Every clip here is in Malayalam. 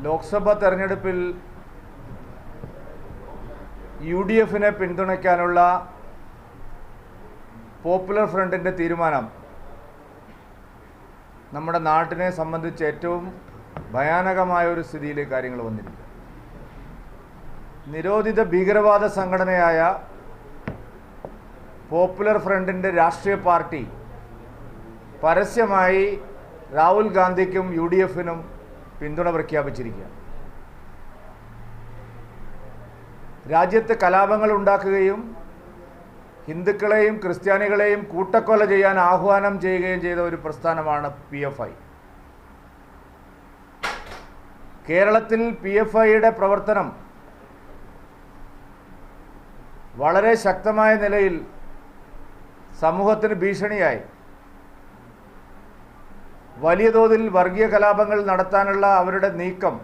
ലോക്സഭാ തെരഞ്ഞെടുപ്പിൽ യു ഡി എഫിനെ പിന്തുണയ്ക്കാനുള്ള പോപ്പുലർ ഫ്രണ്ടിന്റെ തീരുമാനം നമ്മുടെ നാട്ടിനെ സംബന്ധിച്ച് ഏറ്റവും ഭയാനകമായ ഒരു സ്ഥിതിയിൽ കാര്യങ്ങൾ വന്നിരിക്കും നിരോധിത ഭീകരവാദ സംഘടനയായ പോപ്പുലർ ഫ്രണ്ടിന്റെ രാഷ്ട്രീയ പാർട്ടി പരസ്യമായി രാഹുൽ ഗാന്ധിക്കും യു ഡി എഫിനും പിന്തുണ പ്രഖ്യാപിച്ചിരിക്കുകയാണ് രാജ്യത്ത് കലാപങ്ങൾ ഉണ്ടാക്കുകയും ഹിന്ദുക്കളെയും ക്രിസ്ത്യാനികളെയും കൂട്ടക്കൊല ചെയ്യാൻ ആഹ്വാനം ചെയ്യുകയും ചെയ്ത ഒരു പ്രസ്ഥാനമാണ് പി എഫ് ഐ. കേരളത്തിൽ പി എഫ് ഐയുടെ പ്രവർത്തനം വളരെ ശക്തമായ നിലയിൽ സമൂഹത്തിന് ഭീഷണിയായി. വലിയ തോതിൽ വർഗീയ കലാപങ്ങൾ നടത്താനുള്ള അവരുടെ നീക്കം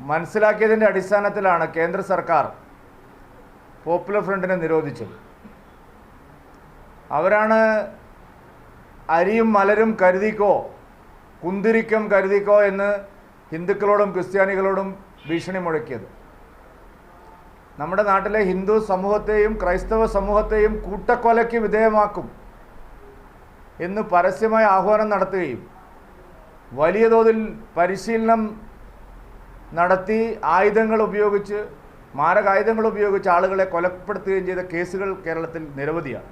മനസ്സിലാക്കിയതിന്റെ അടിസ്ഥാനത്തിലാണ് കേന്ദ്ര സർക്കാർ പോപ്പുലർ ഫ്രണ്ടിനെ നിരോധിച്ചത്. അവരാണ് അരിയും മലരും കരുതിക്കോ കുന്തിരിക്കം കരുതിക്കോ എന്ന് ഹിന്ദുക്കളോടും ക്രിസ്ത്യാനികളോടും ഭീഷണി മുഴക്കിയത് നമ്മുടെ നാട്ടിലെ ഹിന്ദു സമൂഹത്തെയും ക്രൈസ്തവ സമൂഹത്തെയും കൂട്ടക്കൊലയ്ക്ക് വിധേയമാക്കും എന്ന് പരസ്യമായ ആഹ്വാനം നടത്തുകയും വലിയ തോതിൽ പരിശീലനം നടത്തി ആയുധങ്ങൾ ഉപയോഗിച്ച് മാരകായുധങ്ങൾ ഉപയോഗിച്ച് ആളുകളെ കൊലപ്പെടുത്തുകയും ചെയ്ത കേസുകൾ കേരളത്തിൽ നിരവധിയാണ്.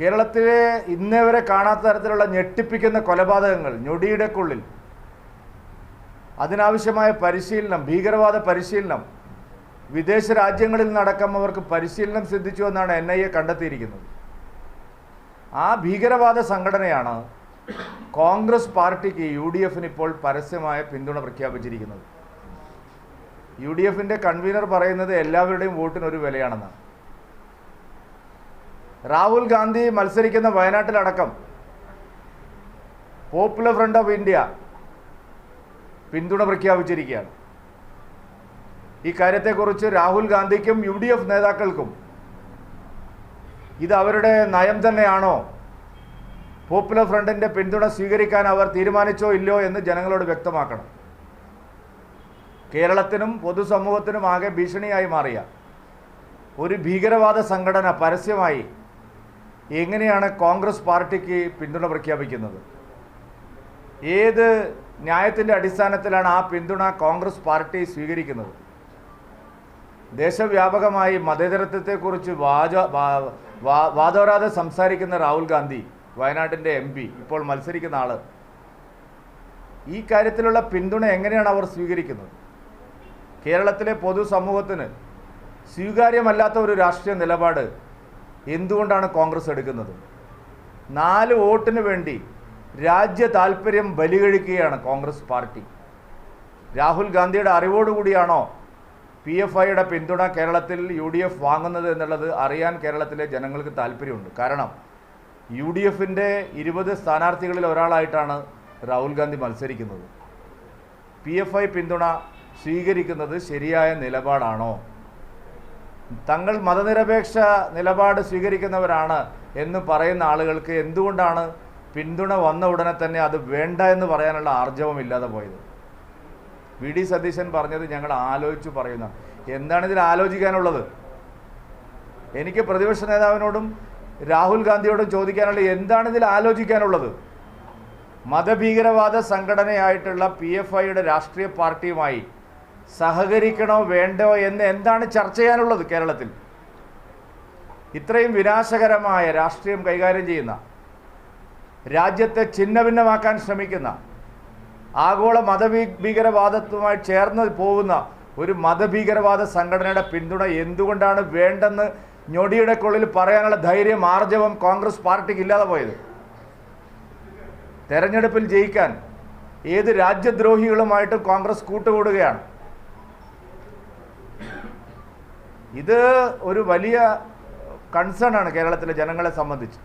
കേരളത്തിലെ ഇന്നേ വരെ കാണാത്ത തരത്തിലുള്ള ഞെട്ടിപ്പിക്കുന്ന കൊലപാതകങ്ങൾ ഞൊടിയിടക്കുള്ളിൽ അതിനാവശ്യമായ പരിശീലനം ഭീകരവാദ പരിശീലനം വിദേശ രാജ്യങ്ങളിൽ നടക്കം അവർക്ക് പരിശീലനം സിദ്ധിച്ചു എന്നാണ് എൻ ഐ എ കണ്ടെത്തിയിരിക്കുന്നത്. ആ ഭീകരവാദ സംഘടനയാണ് കോൺഗ്രസ് പാർട്ടിക്ക് യു ഡി എഫിന് ഇപ്പോൾ പരസ്യമായ പിന്തുണ പ്രഖ്യാപിച്ചിരിക്കുന്നത്. യു ഡി എഫിന്റെ കൺവീനർ പറയുന്നത് എല്ലാവരുടെയും വോട്ടിന് ഒരു വിലയാണെന്നാണ് രാഹുൽ ഗാന്ധി മത്സരിക്കുന്ന വയനാട്ടിലടക്കം പോപ്പുലർ ഫ്രണ്ട് ഓഫ് ഇന്ത്യ പിന്തുണ പ്രഖ്യാപിച്ചിരിക്കുകയാണ്. ഈ കാര്യത്തെക്കുറിച്ച് രാഹുൽ ഗാന്ധിക്കും യു ഡി എഫ് നേതാക്കൾക്കും ഇത് അവരുടെ നയം തന്നെയാണോ? പോപ്പുലർ ഫ്രണ്ടിന്റെ പിന്തുണ സ്വീകരിക്കാൻ അവർ തീരുമാനിച്ചോ ഇല്ലയോ എന്ന് ജനങ്ങളോട് വ്യക്തമാക്കണം. കേരളത്തിനും പൊതുസമൂഹത്തിനും ആകെ ഭീഷണിയായി മാറിയ ഒരു ഭീകരവാദ സംഘടന പരസ്യമായി എങ്ങനെയാണ് കോൺഗ്രസ് പാർട്ടിക്ക് പിന്തുണ പ്രഖ്യാപിക്കുന്നത്? ഏത് ന്യായത്തിന്റെ അടിസ്ഥാനത്തിലാണ് ആ പിന്തുണ കോൺഗ്രസ് പാർട്ടി സ്വീകരിക്കുന്നത്? ദേശവ്യാപകമായി മതേതരത്വത്തെക്കുറിച്ച് വാച വാദോരാതെ സംസാരിക്കുന്ന രാഹുൽ ഗാന്ധി വയനാട്ടിന്റെ എം പി ഇപ്പോൾ മത്സരിക്കുന്ന ആൾ ഈ കാര്യത്തിലുള്ള പിന്തുണ എങ്ങനെയാണ് അവർ സ്വീകരിക്കുന്നത്? കേരളത്തിലെ പൊതുസമൂഹത്തിന് സ്വീകാര്യമല്ലാത്ത ഒരു രാഷ്ട്രീയ നിലപാട് എന്തുകൊണ്ടാണ് കോൺഗ്രസ് എടുക്കുന്നത്? നാല് വോട്ടിന് വേണ്ടി രാജ്യ താല്പര്യം ബലികഴിക്കുകയാണ് കോൺഗ്രസ് പാർട്ടി. രാഹുൽ ഗാന്ധിയുടെ അറിവോടുകൂടിയാണോ പി എഫ് ഐയുടെ പിന്തുണ കേരളത്തിൽ യു ഡി എഫ് വാങ്ങുന്നത് എന്നുള്ളത് അറിയാൻ കേരളത്തിലെ ജനങ്ങൾക്ക് താല്പര്യമുണ്ട്. കാരണം യു ഡി എഫിന്റെ ഇരുപത് സ്ഥാനാർത്ഥികളിൽ ഒരാളായിട്ടാണ് രാഹുൽ ഗാന്ധി മത്സരിക്കുന്നത്. പി എഫ് ഐ പിന്തുണ സ്വീകരിക്കുന്നത് ശരിയായ നിലപാടാണോ? തങ്ങൾ മതനിരപേക്ഷ നിലപാട് സ്വീകരിക്കുന്നവരാണ് എന്ന് പറയുന്ന ആളുകൾക്ക് എന്തുകൊണ്ടാണ് പിന്തുണ വന്ന ഉടനെ തന്നെ അത് വേണ്ട എന്ന് പറയാനുള്ള ആർജവം ഇല്ലാതെ പോയത്? വി ഡി സതീശൻ പറഞ്ഞത് ഞങ്ങൾ ആലോചിച്ച് പറയുന്ന. എന്താണ് ഇതിൽ ആലോചിക്കാനുള്ളത്? എനിക്ക് പ്രതിപക്ഷ നേതാവിനോടും രാഹുൽ ഗാന്ധിയോടും ചോദിക്കാനുള്ള എന്താണ് ഇതിൽ ആലോചിക്കാനുള്ളത്? മതഭീകരവാദ സംഘടനയായിട്ടുള്ള പി എഫ് ഐയുടെ രാഷ്ട്രീയ പാർട്ടിയുമായി സഹകരിക്കണോ വേണ്ടോ എന്ന് എന്താണ് ചർച്ച ചെയ്യാനുള്ളത് കേരളത്തിൽ? ഇത്രയും വിനാശകരമായ രാഷ്ട്രീയം കൈകാര്യം ചെയ്യുന്ന രാജ്യത്തെ ഛിന്നഭിന്നമാക്കാൻ ശ്രമിക്കുന്ന ആഗോള മതഭീ ഭീകരവാദത്തുമായി ചേർന്ന് പോകുന്ന ഒരു മതഭീകരവാദ സംഘടനയുടെ പിന്തുണ എന്തുകൊണ്ടാണ് വേണ്ടെന്ന് ഞൊടിയുടെ കൊള്ളിൽ പറയാനുള്ള ധൈര്യം ആർജവം കോൺഗ്രസ് പാർട്ടിക്ക് ഇല്ലാതെ പോയത്? തെരഞ്ഞെടുപ്പിൽ ജയിക്കാൻ ഏത് രാജ്യദ്രോഹികളുമായിട്ടും കോൺഗ്രസ് കൂട്ടുകൂടുകയാണ്. ഇത് ഒരു വലിയ കൺസേൺ ആണ് കേരളത്തിലെ ജനങ്ങളെ സംബന്ധിച്ച്.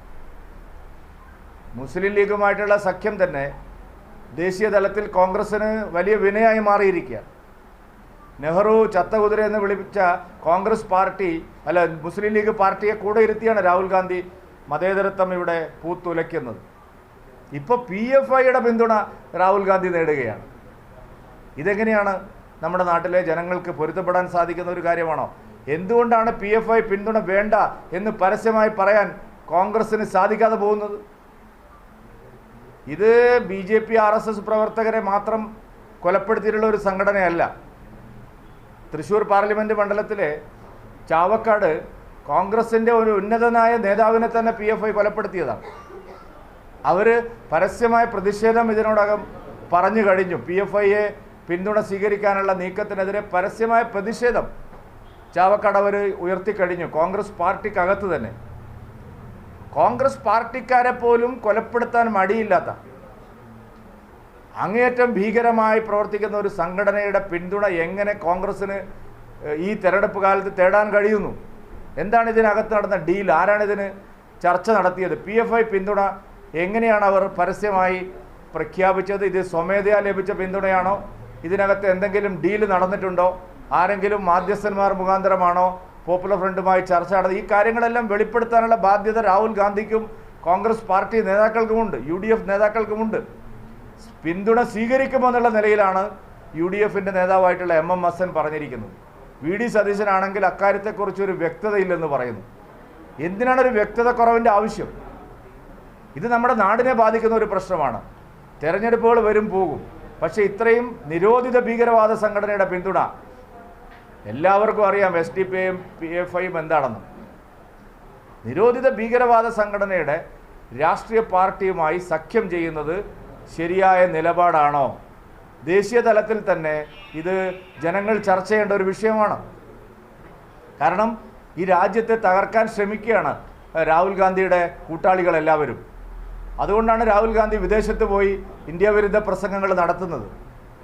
മുസ്ലിം ലീഗുമായിട്ടുള്ള സഖ്യം തന്നെ ദേശീയ തലത്തിൽ കോൺഗ്രസ്സിന് വലിയ വിനയായി മാറിയിരിക്കുക. നെഹ്റു ചത്തകുതിര എന്ന് വിളിപ്പിച്ച കോൺഗ്രസ് പാർട്ടി അല്ല മുസ്ലിം ലീഗ് പാർട്ടിയെ കൂടെ ഇരുത്തിയാണ് രാഹുൽ ഗാന്ധി മതേതരത്വം ഇവിടെ പൂത്തുലയ്ക്കുന്നത്. ഇപ്പോൾ പി എഫ് ഐയുടെ പിന്തുണ രാഹുൽ ഗാന്ധി നേടുകയാണ്. ഇതെങ്ങനെയാണ് നമ്മുടെ നാട്ടിലെ ജനങ്ങൾക്ക് പൊരുത്തപ്പെടാൻ സാധിക്കുന്ന ഒരു കാര്യമാണോ? എന്തുകൊണ്ടാണ് പി എഫ് ഐ പിന്തുണ വേണ്ട എന്ന് പരസ്യമായി പറയാൻ കോൺഗ്രസ്സിന് സാധിക്കാതെ പോകുന്നത്? ഇത് B J P R S S പ്രവർത്തകരെ മാത്രം കൊലപ്പെടുത്തിയിട്ടുള്ള ഒരു സംഘടനയല്ല. തൃശ്ശൂർ പാർലമെന്റ് മണ്ഡലത്തിലെ ചാവക്കാട് കോൺഗ്രസിന്റെ ഒരു ഉന്നതനായ നേതാവിനെ തന്നെ പി എഫ് ഐ കൊലപ്പെടുത്തിയതാണ്. അവർ പരസ്യമായ പ്രതിഷേധം ഇതിനോടകം പറഞ്ഞു കഴിഞ്ഞു. പി എഫ് ഐയെ പിന്തുണ സ്വീകരിക്കാനുള്ള നീക്കത്തിനെതിരെ പരസ്യമായ പ്രതിഷേധം ചാവക്കാട് അവർ ഉയർത്തിക്കഴിഞ്ഞു കോൺഗ്രസ് പാർട്ടിക്കകത്ത് തന്നെ. കോൺഗ്രസ് പാർട്ടിക്കാരെ പോലും കൊലപ്പെടുത്താൻ മടിയില്ലാത്ത അങ്ങേയറ്റം ഭീകരമായി പ്രവർത്തിക്കുന്ന ഒരു സംഘടനയുടെ പിന്തുണ എങ്ങനെ കോൺഗ്രസ്സിന് ഈ തെരഞ്ഞെടുപ്പ് കാലത്ത് തേടാൻ കഴിയുന്നു? എന്താണ് ഇതിനകത്ത് നടന്ന ഡീൽ? ആരാണ് ഇതിന് ചർച്ച നടത്തിയത്? പി എഫ് ഐ പിന്തുണ എങ്ങനെയാണ് അവർ പരസ്യമായി പ്രഖ്യാപിച്ചത്? ഇത് സ്വമേധയാ ലഭിച്ച പിന്തുണയാണോ? ഇതിനകത്ത് എന്തെങ്കിലും ഡീൽ നടന്നിട്ടുണ്ടോ? ആരെങ്കിലും മാധ്യസ്ഥന്മാർ മുഖാന്തരമാണോ പോപ്പുലർ ഫ്രണ്ടുമായി ചർച്ച നടത്തി. ഈ കാര്യങ്ങളെല്ലാം വെളിപ്പെടുത്താനുള്ള ബാധ്യത രാഹുൽ ഗാന്ധിക്കും കോൺഗ്രസ് പാർട്ടി നേതാക്കൾക്കുമുണ്ട്. യു ഡി എഫ് നേതാക്കൾക്കുമുണ്ട്. പിന്തുണ സ്വീകരിക്കുമെന്നുള്ള നിലയിലാണ് യു ഡി എഫിന്റെ നേതാവായിട്ടുള്ള എം എം ഹസൻ പറഞ്ഞിരിക്കുന്നത്. വി ഡി സതീശനാണെങ്കിൽ അക്കാര്യത്തെക്കുറിച്ച് ഒരു വ്യക്തതയില്ലെന്ന് പറയുന്നു. എന്തിനാണ് ഒരു വ്യക്തത കുറവിന്റെ ആവശ്യം? ഇത് നമ്മുടെ നാടിനെ ബാധിക്കുന്ന ഒരു പ്രശ്നമാണ്. തെരഞ്ഞെടുപ്പുകൾ വരും പോകും. പക്ഷേ ഇത്രയും നിരോധിത ഭീകരവാദ സംഘടനയുടെ പിന്തുണ എല്ലാവർക്കും അറിയാം എസ് ഡി പി ഐയും പി എഫ് ഐയും എന്താണെന്ന്. നിരോധിത ഭീകരവാദ സംഘടനയുടെ രാഷ്ട്രീയ പാർട്ടിയുമായി സഖ്യം ചെയ്യുന്നത് ശരിയായ നിലപാടാണോ? ദേശീയ തലത്തിൽ തന്നെ ഇത് ജനങ്ങൾ ചർച്ച ചെയ്യേണ്ട ഒരു വിഷയമാണ്. കാരണം ഈ രാജ്യത്തെ തകർക്കാൻ ശ്രമിക്കുകയാണ് രാഹുൽ ഗാന്ധിയുടെ കൂട്ടാളികൾ എല്ലാവരും. അതുകൊണ്ടാണ് രാഹുൽ ഗാന്ധി വിദേശത്ത് പോയി ഇന്ത്യ വിരുദ്ധ പ്രസംഗങ്ങൾ നടത്തുന്നത്.